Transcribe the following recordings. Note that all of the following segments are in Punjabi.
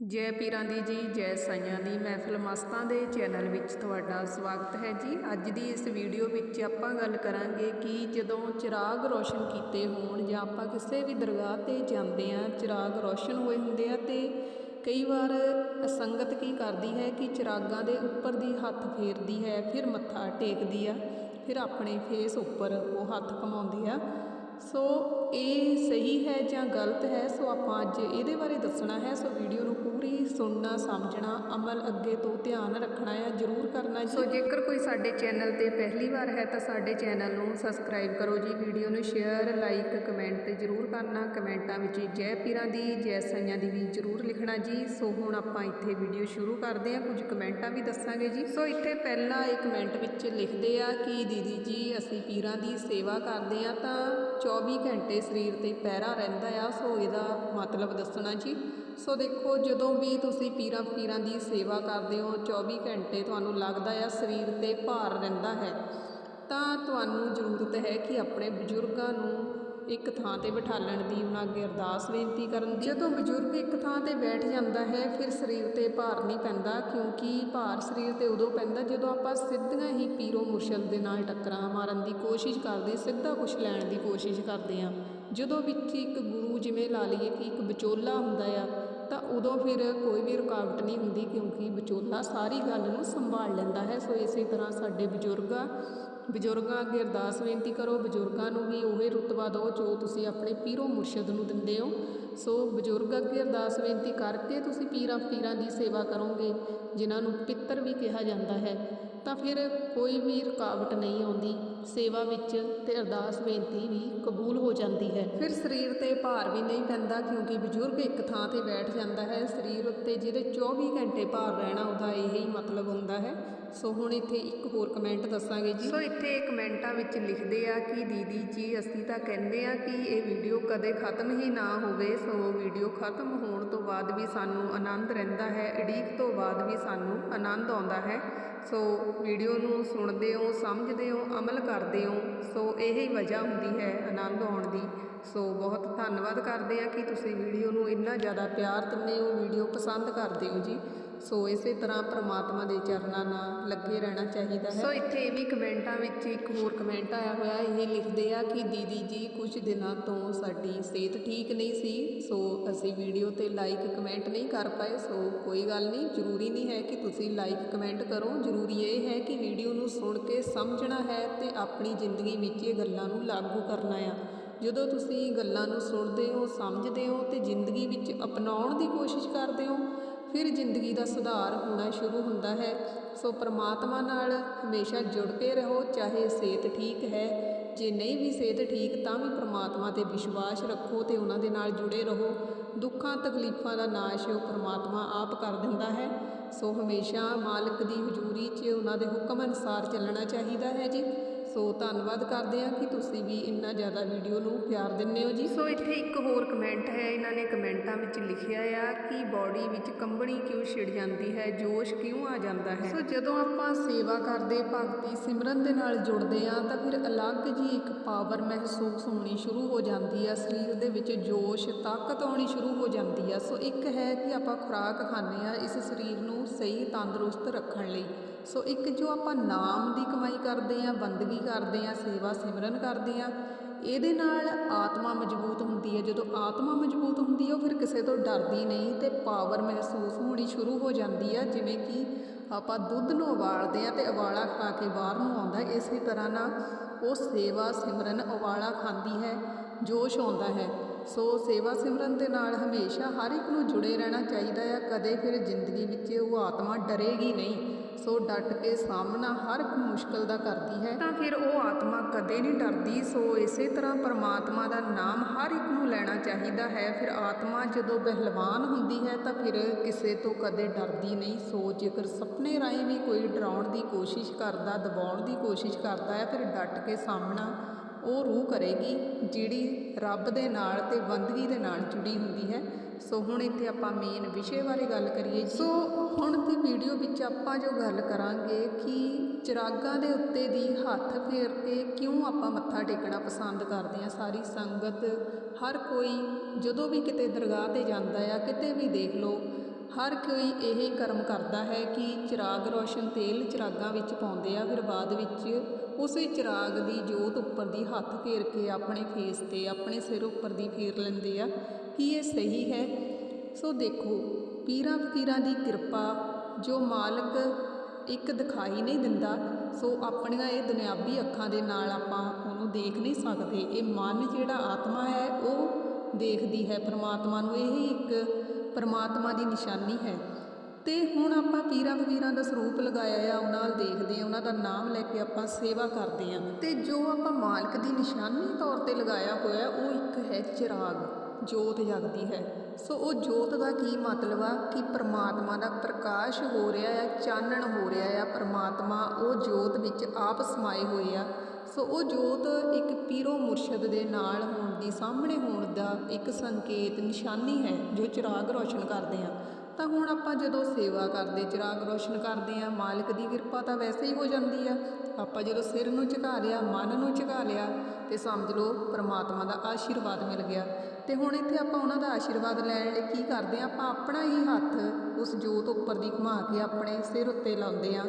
ਜੈ ਪੀਰਾਂ ਦੀ ਜੀ, ਜੈ ਸਾਈਆਂ ਦੀ। ਮਹਿਫਲ ਮਸਤਾਂ ਦੇ ਚੈਨਲ ਵਿੱਚ ਤੁਹਾਡਾ ਸਵਾਗਤ ਹੈ ਜੀ। ਅੱਜ ਦੀ ਇਸ ਵੀਡੀਓ ਵਿੱਚ ਆਪਾਂ ਗੱਲ ਕਰਾਂਗੇ ਕਿ ਜਦੋਂ ਚਿਰਾਗ ਰੋਸ਼ਨ ਕੀਤੇ ਹੋਣ ਜਾਂ ਆਪਾਂ ਕਿਸੇ ਵੀ ਦਰਗਾਹ ਤੇ ਜਾਂਦੇ ਆ ਚਿਰਾਗ ਰੋਸ਼ਨ ਹੋਏ ਹੁੰਦੇ ਆ ਤੇ ਕਈ ਵਾਰ ਸੰਗਤ ਕੀ ਕਰਦੀ ਹੈ ਕਿ ਚਿਰਾਗਾਂ ਦੇ ਉੱਪਰ ਦੀ ਹੱਥ ਫੇਰਦੀ ਹੈ, ਫਿਰ ਮੱਥਾ ਟੇਕਦੀ ਆ, ਫਿਰ ਆਪਣੇ ਫੇਸ ਉੱਪਰ ਉਹ ਹੱਥ ਘਮਾਉਂਦੀ ਆ। ਸੋ ਇਹ ਸਹੀ ਹੈ ਜਾਂ ਗਲਤ ਹੈ, ਸੋ ਆਪਾਂ ਅੱਜ ਇਹਦੇ ਬਾਰੇ ਦੱਸਣਾ ਹੈ। ਸੋ ਵੀਡੀਓ ਨੂੰ ਪੂਰੀ ਸੁਣਨਾ, ਸਮਝਣਾ, ਅਮਲ ਅੱਗੇ ਤੋਂ ਧਿਆਨ ਰੱਖਣਾ ਹੈ ਜਰੂਰ ਕਰਨਾ ਜੀ। ਸੋ ਜੇਕਰ ਕੋਈ ਸਾਡੇ ਚੈਨਲ ਤੇ ਪਹਿਲੀ ਵਾਰ ਹੈ ਤਾਂ ਸਾਡੇ ਚੈਨਲ ਨੂੰ ਸਬਸਕ੍ਰਾਈਬ ਕਰੋ ਜੀ। ਵੀਡੀਓ ਨੂੰ ਸ਼ੇਅਰ, ਲਾਈਕ, ਕਮੈਂਟ ਜਰੂਰ ਕਰਨਾ। ਕਮੈਂਟਾਂ ਵਿੱਚ ਜੈ ਪੀਰਾਂ ਦੀ, ਜੈ ਸਾਈਆਂ ਦੀ ਵੀ ਜਰੂਰ ਲਿਖਣਾ ਜੀ। ਸੋ ਹੁਣ ਆਪਾਂ ਇੱਥੇ ਵੀਡੀਓ ਸ਼ੁਰੂ ਕਰਦੇ ਹਾਂ। ਕੁਝ ਕਮੈਂਟਾਂ ਵੀ ਦੱਸਾਂਗੇ ਜੀ। ਸੋ ਇੱਥੇ ਪਹਿਲਾਂ ਇਹ ਕਮੈਂਟ ਵਿੱਚ ਲਿਖਦੇ ਆ ਕਿ ਦੀਦੀ ਜੀ, ਅਸੀਂ ਪੀਰਾਂ ਦੀ ਸੇਵਾ ਕਰਦੇ ਆ ਤਾਂ 24 ਘੰਟੇ ਸਰੀਰ ਤੇ ਪਹਿਰਾ ਰਹਿੰਦਾ ਆ, ਸੋ ਇਹਦਾ ਮਤਲਬ ਦੱਸਣਾ ਜੀ। ਸੋ ਦੇਖੋ, ਜਦੋਂ ਵੀ ਤੁਸੀਂ ਪੀਰਾਂ ਫਕੀਰਾਂ ਦੀ ਸੇਵਾ ਕਰਦੇ ਹੋ 24 ਘੰਟੇ ਤੁਹਾਨੂੰ ਲੱਗਦਾ ਆ ਸਰੀਰ ਤੇ ਭਾਰ ਰਹਿੰਦਾ ਹੈ, ਤਾਂ ਤੁਹਾਨੂੰ ਜ਼ਰੂਰਤ ਹੈ ਕਿ ਆਪਣੇ ਬਜ਼ੁਰਗਾਂ ਨੂੰ ਇੱਕ ਥਾਂ ਤੇ ਬਿਠਾਲਣ ਦੀ ਉਹਨਾਂ ਅੱਗੇ ਅਰਦਾਸ ਬੇਨਤੀ ਕਰਨ ਦੀ ਜਦੋਂ ਬਜ਼ੁਰਗ ਇੱਕ ਥਾਂ ਤੇ ਬੈਠ ਜਾਂਦਾ ਹੈ, ਫਿਰ ਸਰੀਰ ਤੇ ਭਾਰ ਨਹੀਂ ਪੈਂਦਾ, ਕਿਉਂਕਿ ਭਾਰ ਸਰੀਰ ਤੇ ਉਦੋਂ ਪੈਂਦਾ ਜਦੋਂ ਆਪਾਂ ਸਿੱਧੀਆਂ ਹੀ ਪੀਰੋ ਮੁਸ਼ਲ ਦੇ ਨਾਲ ਟੱਕਰਾਂ ਮਾਰਨ ਦੀ ਕੋਸ਼ਿਸ਼ ਕਰਦੇ, ਸਿੱਧਾ ਕੁਛ ਲੈਣ ਦੀ ਕੋਸ਼ਿਸ਼ ਕਰਦੇ ਆ ਜਦੋਂ ਵਿੱਚ ਇੱਕ ਗੁਰੂ ਜਿਵੇਂ ਲਾ ਲਈਏ ਕਿ ਇੱਕ ਵਿਚੋਲਾ ਹੁੰਦਾ ਆ, ਤਾਂ ਉਦੋਂ ਫਿਰ ਕੋਈ ਵੀ ਰੁਕਾਵਟ ਨਹੀਂ ਹੁੰਦੀ ਕਿਉਂਕਿ ਵਿਚੋਲਾ ਸਾਰੀ ਗੱਲ ਨੂੰ ਸੰਭਾਲ ਲੈਂਦਾ ਹੈ। ਸੋ ਇਸੇ ਤਰ੍ਹਾਂ ਸਾਡੇ ਬਜ਼ੁਰਗਾਂ ਬਜ਼ੁਰਗਾਂ ਅੱਗੇ ਅਰਦਾਸ ਬੇਨਤੀ ਕਰੋ, ਬਜ਼ੁਰਗਾਂ ਨੂੰ ਵੀ ਉਹੇ ਰੁਤਬਾ ਦਿਓ ਜੋ ਤੁਸੀਂ ਆਪਣੇ ਪੀਰੋ ਮੁਰਸ਼ਿਦ ਨੂੰ ਦਿੰਦੇ ਹੋ। ਸੋ ਬਜ਼ੁਰਗ ਅੱਗੇ ਅਰਦਾਸ ਬੇਨਤੀ ਕਰਕੇ ਤੁਸੀਂ ਪੀਰਾਂ ਫਕੀਰਾਂ ਦੀ ਸੇਵਾ ਕਰੋਗੇ, ਜਿਨ੍ਹਾਂ ਨੂੰ ਪਿੱਤਰ ਵੀ ਕਿਹਾ ਜਾਂਦਾ ਹੈ, ਤਾਂ ਫਿਰ ਕੋਈ ਵੀ ਰੁਕਾਵਟ ਨਹੀਂ ਆਉਂਦੀ। ਸੇਵਾ ਵਿੱਚ ਤੇ ਅਰਦਾਸ ਬੇਨਤੀ ਵੀ ਕਬੂਲ ਹੋ ਜਾਂਦੀ ਹੈ। ਫਿਰ ਸਰੀਰ ਤੇ ਭਾਰ ਵੀ ਨਹੀਂ ਪੈਂਦਾ ਕਿਉਂਕਿ ਬਜ਼ੁਰਗ ਇੱਕ ਥਾਂ ਤੇ ਬੈਠ ਜਾਂਦਾ ਹੈ, ਸਰੀਰ ਉੱਤੇ ਜਿਹਦੇ 24 ਘੰਟੇ ਭਾਰ ਰਹਿਣਾ ਉਹਦਾ ਇਹੀ ਮਤਲਬ ਹੁੰਦਾ ਹੈ। ਸੋ ਹੁਣ ਇੱਥੇ ਇੱਕ ਹੋਰ ਕਮੈਂਟ ਦੱਸਾਂਗੇ ਜੀ। ਸੋ ਇੱਥੇ ਕਮੈਂਟਾਂ ਵਿੱਚ ਲਿਖਦੇ ਆ ਕਿ ਦੀਦੀ ਜੀ, ਅਸੀਂ ਤਾਂ ਕਹਿੰਦੇ ਆ ਕਿ ਇਹ ਵੀਡੀਓ ਕਦੇ ਖਤਮ ਹੀ ਨਾ ਹੋਵੇ। ਸੋ ਵੀਡੀਓ ਖਤਮ ਹੋਣ ਤੋਂ ਬਾਅਦ ਵੀ ਸਾਨੂੰ ਆਨੰਦ ਰਹਿੰਦਾ ਹੈ ਅਡੀਕ ਤੋਂ ਬਾਅਦ ਵੀ ਸਾਨੂੰ ਆਨੰਦ ਆਉਂਦਾ ਹੈ। ਸੋ ਵੀਡੀਓ ਨੂੰ ਸੁਣਦੇ ਹੋ, ਸਮਝਦੇ ਹੋ, ਅਮਲ ਕਰਦੇ ਹੋ, ਸੋ ਇਹ ਹੀ ਵਜ੍ਹਾ ਹੁੰਦੀ ਹੈ ਆਨੰਦ ਆਉਣ ਦੀ। ਸੋ ਬਹੁਤ ਧੰਨਵਾਦ ਕਰਦੇ ਆ ਕਿ ਤੁਸੀਂ ਵੀਡੀਓ ਨੂੰ ਇੰਨਾ ਜ਼ਿਆਦਾ ਪਿਆਰ ਦਿੰਦੇ ਹੋ, ਵੀਡੀਓ ਪਸੰਦ ਕਰਦੇ ਹੋ ਜੀ। ਸੋ ਇਸੇ ਤਰ੍ਹਾਂ ਪ੍ਰਮਾਤਮਾ ਦੇ ਚਰਨਾਂ ਨਾਲ ਲੱਗੇ ਰਹਿਣਾ ਚਾਹੀਦਾ ਹੈ। ਸੋ ਇੱਥੇ ਇਹ ਵੀ ਕਮੈਂਟਾਂ ਵਿੱਚ ਇੱਕ ਹੋਰ ਕਮੈਂਟ ਆਇਆ ਹੋਇਆ, ਇਹ ਲਿਖਦੇ ਆ ਕਿ ਦੀਦੀ ਜੀ ਕੁਝ ਦਿਨਾਂ ਤੋਂ ਸਾਡੀ ਸਿਹਤ ਠੀਕ ਨਹੀਂ ਸੀ, ਸੋ ਅਸੀਂ ਵੀਡੀਓ ਤੇ ਲਾਈਕ ਕਮੈਂਟ ਨਹੀਂ ਕਰ ਪਾਏ, ਸੋ ਕੋਈ ਗੱਲ ਨਹੀਂ, ਜ਼ਰੂਰੀ ਨਹੀਂ ਹੈ ਕਿ ਤੁਸੀਂ ਲਾਈਕ ਕਮੈਂਟ ਕਰੋ, ਜ਼ਰੂਰੀ ਇਹ ਹੈ ਕਿ ਵੀਡੀਓ ਨੂੰ ਸੁਣ ਕੇ ਸਮਝਣਾ ਹੈ ਤੇ ਆਪਣੀ ਜ਼ਿੰਦਗੀ ਵਿੱਚ ਇਹ ਗੱਲਾਂ ਨੂੰ ਲਾਗੂ ਕਰਨਾ ਆ। ਜਦੋਂ ਤੁਸੀਂ ਗੱਲਾਂ ਨੂੰ ਸੁਣਦੇ ਹੋ, ਸਮਝਦੇ ਹੋ ਤੇ ਜ਼ਿੰਦਗੀ ਵਿੱਚ ਅਪਣਾਉਣ ਦੀ ਕੋਸ਼ਿਸ਼ ਕਰਦੇ ਹੋ ਫਿਰ ਜ਼ਿੰਦਗੀ ਦਾ ਸੁਧਾਰ ਹੋਣਾ ਸ਼ੁਰੂ ਹੁੰਦਾ ਹੈ। ਸੋ ਪ੍ਰਮਾਤਮਾ ਨਾਲ ਹਮੇਸ਼ਾ ਜੁੜ ਕੇ ਰਹੋ, ਚਾਹੇ ਸਿਹਤ ਠੀਕ ਹੈ। ਜੇ ਨਹੀਂ ਵੀ ਸਿਹਤ ਠੀਕ, ਤਾਂ ਵੀ ਪ੍ਰਮਾਤਮਾ ਤੇ ਵਿਸ਼ਵਾਸ ਰੱਖੋ ਤੇ ਉਹਨਾਂ ਦੇ ਨਾਲ ਜੁੜੇ ਰਹੋ। ਦੁੱਖਾਂ, ਤਕਲੀਫਾਂ ਦਾ ਨਾਸ਼ ਉਹ ਪ੍ਰਮਾਤਮਾ ਆਪ ਕਰ ਦਿੰਦਾ ਹੈ। ਸੋ ਹਮੇਸ਼ਾ ਮਾਲਕ ਦੀ ਹਜ਼ੂਰੀ 'ਚ ਉਹਨਾਂ ਦੇ ਹੁਕਮ ਅਨੁਸਾਰ ਚੱਲਣਾ ਚਾਹੀਦਾ ਹੈ ਜੀ। ਸੋ ਧੰਨਵਾਦ ਕਰਦੇ ਹਾਂ ਕਿ ਤੁਸੀਂ ਵੀ ਇੰਨਾ ਜ਼ਿਆਦਾ ਵੀਡੀਓ ਨੂੰ ਪਿਆਰ ਦਿੰਦੇ ਹੋ ਜੀ। ਸੋ ਇੱਥੇ ਇੱਕ ਹੋਰ ਕਮੈਂਟ ਹੈ ਇਹਨਾਂ ਨੇ ਕਮੈਂਟਾਂ ਵਿੱਚ ਲਿਖਿਆ ਆ ਕਿ ਬਾਡੀ ਵਿੱਚ ਕੰਬਣੀ ਕਿਉਂ ਛਿੜ ਜਾਂਦੀ ਹੈ ਜੋਸ਼ ਕਿਉਂ ਆ ਜਾਂਦਾ ਹੈ? ਸੋ ਜਦੋਂ ਆਪਾਂ ਸੇਵਾ ਕਰਦੇ ਭਗਤੀ ਸਿਮਰਨ ਦੇ ਨਾਲ ਜੁੜਦੇ ਆ ਤਾਂ ਫਿਰ ਅਲੱਗ ਜੀ ਇੱਕ ਪਾਵਰ ਮਹਿਸੂਸ ਹੋਣੀ ਸ਼ੁਰੂ ਹੋ ਜਾਂਦੀ ਆ। ਸਰੀਰ ਦੇ ਵਿੱਚ ਜੋਸ਼ ਤਾਕਤ ਆਉਣੀ ਸ਼ੁਰੂ ਹੋ ਜਾਂਦੀ ਆ। ਸੋ ਇੱਕ ਹੈ ਕਿ ਆਪਾਂ ਖੁਰਾਕ ਖਾਂਦੇ ਆ ਇਸ ਸਰੀਰ ਨੂੰ ਸਹੀ ਤੰਦਰੁਸਤ ਰੱਖਣ ਲਈ। ਸੋ ਇੱਕ ਜੋ ਆਪਾਂ ਨਾਮ ਦੀ ਕਮਾਈ ਕਰਦੇ ਆ ਬੰਦਗੀ ਕਰਦੇ ਆ ਸੇਵਾ ਸਿਮਰਨ ਕਰਦੇ ਆ ਇਹਦੇ ਨਾਲ ਆਤਮਾ ਮਜ਼ਬੂਤ ਹੁੰਦੀ ਹੈ। ਜਦੋਂ ਆਤਮਾ ਮਜ਼ਬੂਤ ਹੁੰਦੀ ਹੈ, ਉਹ ਫਿਰ ਕਿਸੇ ਤੋਂ ਡਰਦੀ ਨਹੀਂ ਤੇ ਪਾਵਰ ਮਹਿਸੂਸ ਹੋਣੀ ਸ਼ੁਰੂ ਹੋ ਜਾਂਦੀ ਆ ਜਿਵੇਂ ਕਿ ਆਪਾਂ ਦੁੱਧ ਨੂੰ ਉਬਾਲਦੇ ਆ ਤੇ ਉਬਾਲਾ ਖਾ ਕੇ ਬਾਹਰ ਨੂੰ ਆਉਂਦਾ ਇਸੇ ਤਰ੍ਹਾਂ ਨਾਲ ਉਹ ਸੇਵਾ ਸਿਮਰਨ ਉਬਾਲਾ ਖਾਂਦੀ ਹੈ, ਜੋਸ਼ ਆਉਂਦਾ ਹੈ। ਸੋ ਸੇਵਾ ਸਿਮਰਨ ਦੇ ਨਾਲ ਹਮੇਸ਼ਾ ਹਰ ਇੱਕ ਨੂੰ ਜੁੜੇ ਰਹਿਣਾ ਚਾਹੀਦਾ ਆ ਕਦੇ ਫਿਰ ਜ਼ਿੰਦਗੀ ਵਿੱਚ ਉਹ ਆਤਮਾ ਡਰੇਗੀ ਨਹੀਂ। ਸੋ ਡਟ ਕੇ ਸਾਹਮਣਾ ਹਰ ਇੱਕ ਮੁਸ਼ਕਲ ਦਾ ਕਰਦੀ ਹੈ। ਤਾਂ ਫਿਰ ਉਹ ਆਤਮਾ ਕਦੇ ਨਹੀਂ ਡਰਦੀ। ਸੋ ਇਸੇ ਤਰ੍ਹਾਂ ਪਰਮਾਤਮਾ ਦਾ ਨਾਮ ਹਰ ਇੱਕ ਨੂੰ ਲੈਣਾ ਚਾਹੀਦਾ ਹੈ। ਫਿਰ ਆਤਮਾ ਜਦੋਂ ਪਹਿਲਵਾਨ ਹੁੰਦੀ ਹੈ ਤਾਂ ਫਿਰ ਕਿਸੇ ਤੋਂ ਕਦੇ ਡਰਦੀ ਨਹੀਂ। ਸੋ ਜੇਕਰ ਸੁਪਨੇ ਰਾਹੀਂ ਵੀ ਕੋਈ ਡਰਾਉਣ ਦੀ ਕੋਸ਼ਿਸ਼ ਕਰਦਾ, ਦਬਾਉਣ ਦੀ ਕੋਸ਼ਿਸ਼ ਕਰਦਾ ਹੈ, ਫਿਰ ਡਟ ਕੇ ਸਾਹਮਣਾ ਉਹ ਰੂਹ ਕਰੇਗੀ ਜਿਹੜੀ ਰੱਬ ਦੇ ਨਾਲ ਤੇ ਬੰਦਗੀ ਦੇ ਨਾਲ ਜੁੜੀ ਹੁੰਦੀ ਹੈ। ਸੋ ਹੁਣ ਇੱਥੇ ਆਪਾਂ ਮੇਨ ਵਿਸ਼ੇ ਬਾਰੇ ਗੱਲ ਕਰੀਏ ਜੀ। ਸੋ ਹੁਣ ਦੀ ਵੀਡੀਓ ਵਿੱਚ ਆਪਾਂ ਜੋ ਗੱਲ ਕਰਾਂਗੇ ਕਿ ਚਿਰਾਗਾਂ ਦੇ ਉੱਤੇ ਦੀ ਹੱਥ ਫੇਰ ਕੇ ਕਿਉਂ ਆਪਾਂ ਮੱਥਾ ਟੇਕਣਾ ਪਸੰਦ ਕਰਦੇ ਹਾਂ। ਸਾਰੀ ਸੰਗਤ, ਹਰ ਕੋਈ ਜਦੋਂ ਵੀ ਕਿਤੇ ਦਰਗਾਹ ਤੇ ਜਾਂਦਾ ਆ, ਕਿਤੇ ਵੀ ਦੇਖ ਲਓ, ਹਰ ਕੋਈ ਇਹ ਕਰਮ ਕਰਦਾ ਹੈ ਕਿ ਚਿਰਾਗ ਰੋਸ਼ਨ ਤੇਲ ਚਿਰਾਗਾਂ ਵਿੱਚ ਪਾਉਂਦੇ ਆ, ਫਿਰ ਬਾਅਦ ਵਿੱਚ ਉਸੇ ਚਿਰਾਗ ਦੀ ਜੋਤ ਉੱਪਰ ਦੀ ਹੱਥ ਫੇਰ ਕੇ ਆਪਣੇ ਫੇਸ ਤੇ ਆਪਣੇ ਸਿਰ ਉੱਪਰ ਦੀ ਫੇਰ ਲੈਂਦੇ ਆ। ਕੀ ਇਹ ਸਹੀ ਹੈ? ਸੋ ਦੇਖੋ, ਪੀਰਾਂ ਫਕੀਰਾਂ ਦੀ ਕਿਰਪਾ ਜੋ ਮਾਲਕ ਇੱਕ ਦਿਖਾਈ ਨਹੀਂ ਦਿੰਦਾ, ਸੋ ਆਪਣੀਆਂ ਇਹ ਦੁਨਿਆਵੀ ਅੱਖਾਂ ਦੇ ਨਾਲ ਆਪਾਂ ਉਹਨੂੰ ਦੇਖ ਨਹੀਂ ਸਕਦੇ। ਇਹ ਮਨ ਜਿਹੜਾ ਆਤਮਾ ਹੈ, ਉਹ ਦੇਖਦੀ ਹੈ, ਪਰਮਾਤਮਾ ਨੂੰ ਇਹ ਹੀ ਇੱਕ ਪਰਮਾਤਮਾ ਦੀ ਨਿਸ਼ਾਨੀ ਹੈ। ਅਤੇ ਹੁਣ ਆਪਾਂ ਪੀਰਾਂ ਫਕੀਰਾਂ ਦਾ ਸਰੂਪ ਲਗਾਇਆ ਆ ਉਹਨਾਂ ਨਾਲ ਦੇਖਦੇ ਆ, ਉਹਨਾਂ ਦਾ ਨਾਮ ਲੈ ਕੇ ਆਪਾਂ ਸੇਵਾ ਕਰਦੇ ਆ। ਤੇ ਜੋ ਆਪਾਂ ਮਾਲਕ ਦੀ ਨਿਸ਼ਾਨੀ ਤੌਰ ਤੇ ਲਗਾਇਆ ਹੋਇਆ, ਉਹ ਇੱਕ ਹੈ ਚਿਰਾਗ, ਜੋਤ ਜਗਦੀ ਹੈ। ਸੋ ਉਹ ਜੋਤ ਦਾ ਕੀ ਮਤਲਬ ਆ? ਕਿ ਪ੍ਰਮਾਤਮਾ ਦਾ ਪ੍ਰਕਾਸ਼ ਹੋ ਰਿਹਾ ਆ, ਚਾਨਣ ਹੋ ਰਿਹਾ ਆ, ਪ੍ਰਮਾਤਮਾ ਉਹ ਜੋਤ ਵਿੱਚ ਆਪ ਸਮਾਏ ਹੋਏ ਆ। ਸੋ ਉਹ ਜੋਤ ਇੱਕ ਪੀਰੋ ਮੁਰਸ਼ਦ ਦੇ ਨਾਲ ਹੋਣ ਦੀ, ਸਾਹਮਣੇ ਹੋਣ ਦਾ ਇੱਕ ਸੰਕੇਤ, ਨਿਸ਼ਾਨੀ ਹੈ, ਜੋ ਚਿਰਾਗ ਰੋਸ਼ਨ ਕਰਦੇ ਆ। ਤਾਂ ਹੁਣ ਆਪਾਂ ਜਦੋਂ ਸੇਵਾ ਕਰਦੇ, ਚਿਰਾਗ ਰੋਸ਼ਨ ਕਰਦੇ ਆ ਮਾਲਕ ਦੀ ਕਿਰਪਾ ਤਾਂ ਵੈਸੇ ਹੀ ਹੋ ਜਾਂਦੀ ਆ। ਆਪਾਂ ਜਦੋਂ ਸਿਰ ਨੂੰ ਝੁਕਾ ਲਿਆ, ਮਨ ਨੂੰ ਝੁਕਾ ਲਿਆ, ਤੇ ਸਮਝ ਲਓ ਪ੍ਰਮਾਤਮਾ ਦਾ ਆਸ਼ੀਰਵਾਦ ਮਿਲ ਗਿਆ। ਤੇ ਹੁਣ ਇੱਥੇ ਆਪਾਂ ਉਹਨਾਂ ਦਾ ਆਸ਼ੀਰਵਾਦ ਲੈਣ ਲਈ ਕੀ ਕਰਦੇ ਆ ਆਪਾਂ ਆਪਣਾ ਹੀ ਹੱਥ ਉਸ ਜੋਤ ਉੱਪਰ ਦੀ ਘੁਮਾ ਕੇ ਆਪਣੇ ਸਿਰ ਉੱਤੇ ਲਾਉਂਦੇ ਆ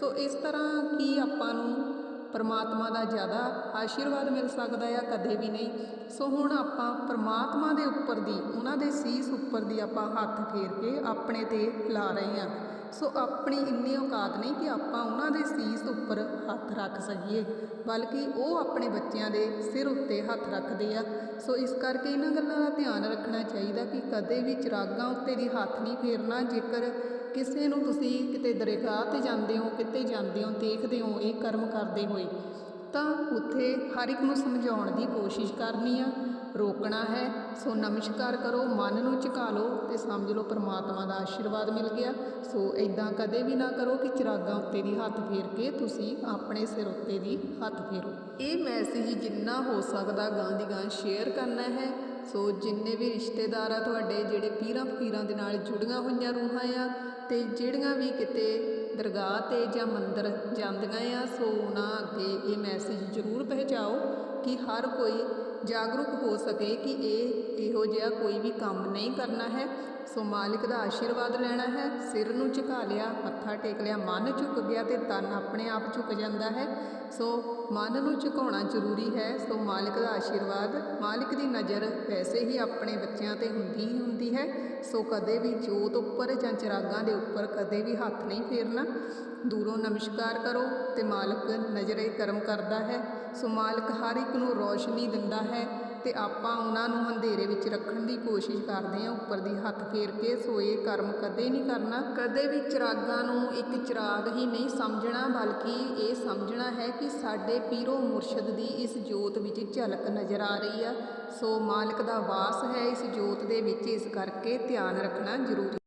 ਸੋ ਇਸ ਤਰ੍ਹਾਂ ਕੀ ਆਪਾਂ ਨੂੰ ਪਰਮਾਤਮਾ ਦਾ ਜ਼ਿਆਦਾ ਆਸ਼ੀਰਵਾਦ ਮਿਲ ਸਕਦਾ ਆ, ਕਦੇ ਵੀ ਨਹੀਂ। ਸੋ ਹੁਣ ਆਪਾਂ ਪਰਮਾਤਮਾ ਦੇ ਉੱਪਰ ਦੀ, ਉਹਨਾਂ ਦੇ ਸੀਸ ਉੱਪਰ ਦੀ ਆਪਾਂ ਹੱਥ ਫੇਰ ਕੇ ਆਪਣੇ ਤੇ ਲਾ ਰਹੇ ਹਾਂ। ਸੋ ਆਪਣੀ ਇੰਨੀ ਔਕਾਤ ਨਹੀਂ ਕਿ ਆਪਾਂ ਉਹਨਾਂ ਦੇ ਸੀਸ ਉੱਪਰ ਹੱਥ ਰੱਖ ਸਕੀਏ, ਬਲਕਿ ਉਹ ਆਪਣੇ ਬੱਚਿਆਂ ਦੇ ਸਿਰ ਉੱਤੇ ਹੱਥ ਰੱਖਦੇ ਆ। ਸੋ ਇਸ ਕਰਕੇ ਇਹਨਾਂ ਗੱਲਾਂ ਦਾ ਧਿਆਨ ਰੱਖਣਾ ਚਾਹੀਦਾ ਕਿ ਕਦੇ ਵੀ ਚਿਰਾਗਾਂ ਉੱਤੇ ਦੀ ਹੱਥ ਨਹੀਂ ਫੇਰਨਾ, ਜੇਕਰ ਕਿਸੇ ਨੂੰ ਤੁਸੀਂ ਕਿਤੇ ਦਰਗਾਹ ਤੇ ਜਾਂਦੇ ਹੋ, ਕਿਤੇ ਜਾਂਦੇ ਹੋ, ਦੇਖਦੇ ਹੋ, ਇਹ ਕਰਮ ਕਰਦੇ ਹੋਏ, ਤਾਂ ਉੱਥੇ ਹਰ ਇੱਕ ਨੂੰ ਸਮਝਾਉਣ ਦੀ ਕੋਸ਼ਿਸ਼ ਕਰਨੀ ਆ। ਰੋਕਣਾ ਹੈ, ਸੋ ਨਮਸਕਾਰ ਕਰੋ, ਮਨ ਨੂੰ ਝੁਕਾ ਲਓ ਤੇ ਸਮਝ ਲਓ ਪਰਮਾਤਮਾ ਦਾ ਆਸ਼ੀਰਵਾਦ ਮਿਲ ਗਿਆ। ਸੋ ਇਦਾਂ ਕਦੇ ਵੀ ਨਾ ਕਰੋ ਕਿ ਚਿਰਾਗਾਂ ਉੱਤੇ ਦੀ ਹੱਥ ਫੇਰ ਕੇ ਤੁਸੀਂ ਆਪਣੇ ਸਿਰ ਉੱਤੇ ਦੀ ਹੱਥ ਫੇਰੋ। ਇਹ ਮੈਸੇਜ ਜਿੰਨਾ ਹੋ ਸਕਦਾ ਗਾਂ ਦੀ ਗਾਂ ਸ਼ੇਅਰ ਕਰਨਾ ਹੈ। ਸੋ ਜਿੰਨੇ ਵੀ ਰਿਸ਼ਤੇਦਾਰ ਆ ਤੁਹਾਡੇ, ਜਿਹੜੇ ਪੀਰਾਂ ਫਕੀਰਾਂ ਦੇ ਨਾਲ ਜੁੜੀਆਂ ਹੋਈਆਂ ਰੂਹਾਂ ਆ ਤੇ ਜਿਹੜੀਆਂ ਵੀ ਕਿਤੇ ਦਰਗਾਹ ਤੇ ਜਾਂ ਮੰਦਰ ਜਾਂਦੀਆਂ ਆ, ਸੋ ਉਹਨਾਂ ਅੱਗੇ ਇਹ ਮੈਸੇਜ ਜ਼ਰੂਰ ਪਹੁੰਚਾਓ ਕਿ ਹਰ ਕੋਈ ਜਾਗਰੂਕ ਹੋ ਸਕੇ ਕਿ ਇਹ ਇਹੋ ਜਿਹਾ ਕੋਈ ਵੀ ਕੰਮ ਨਹੀਂ ਕਰਨਾ ਹੈ। ਸੋ ਮਾਲਕ ਦਾ ਆਸ਼ੀਰਵਾਦ ਲੈਣਾ ਹੈ, ਸਿਰ ਨੂੰ ਝੁਕਾ ਲਿਆ, ਮੱਥਾ ਟੇਕ ਲਿਆ, ਮਨ ਝੁਕ ਗਿਆ ਤੇ ਤਨ ਆਪਣੇ ਆਪ ਝੁਕ ਜਾਂਦਾ ਹੈ। ਸੋ ਮਨ ਨੂੰ ਝੁਕਾਉਣਾ ਜ਼ਰੂਰੀ ਹੈ, ਸੋ ਮਾਲਕ ਦਾ ਆਸ਼ੀਰਵਾਦ, ਮਾਲਕ ਦੀ ਨਜ਼ਰ ਵੈਸੇ ਹੀ ਆਪਣੇ ਬੱਚਿਆਂ ਤੇ ਹੁੰਦੀ ਹੀ ਹੁੰਦੀ ਹੈ। ਸੋ ਕਦੇ ਵੀ ਜੋਤ ਉੱਪਰ ਜਾਂ ਚਿਰਾਗਾਂ ਦੇ ਉੱਪਰ ਕਦੇ ਵੀ ਹੱਥ ਨਹੀਂ ਫੇਰਨਾ। ਦੂਰੋਂ ਨਮਸਕਾਰ ਕਰੋ ਤੇ ਮਾਲਕ ਨਜ਼ਰੇ ਕਰਮ ਕਰਦਾ ਹੈ। ਸੋ ਮਾਲਕ ਹਰ ਇੱਕ ਨੂੰ ਰੋਸ਼ਨੀ ਦਿੰਦਾ ਹੈ। ਤੇ ਆਪਾਂ ਉਹਨਾਂ ਨੂੰ ਅੰਧੇਰੇ ਵਿੱਚ ਰੱਖਣ ਦੀ ਕੋਸ਼ਿਸ਼ ਕਰਦੇ ਹਾਂ, ਉੱਪਰ ਦੀ ਹੱਥ ਫੇਰ ਕੇ ਸੋ ਇਹ ਕਰਮ ਕਦੇ ਨਹੀਂ ਕਰਨਾ। ਕਦੇ ਵੀ ਚਿਰਾਗਾਂ ਨੂੰ ਇੱਕ ਚਿਰਾਗ ਹੀ ਨਹੀਂ ਸਮਝਣਾ, ਬਲਕਿ ਇਹ ਸਮਝਣਾ ਹੈ ਕਿ ਸਾਡੇ ਪੀਰੋ ਮੁਰਸ਼ਦ ਦੀ ਇਸ ਜੋਤ ਵਿੱਚ ਝਲਕ ਨਜ਼ਰ ਆ ਰਹੀ ਆ। ਸੋ ਮਾਲਕ ਦਾ ਵਾਸ ਹੈ ਇਸ ਜੋਤ ਦੇ ਵਿੱਚ, ਇਸ ਕਰਕੇ ਧਿਆਨ ਰੱਖਣਾ ਜ਼ਰੂਰੀ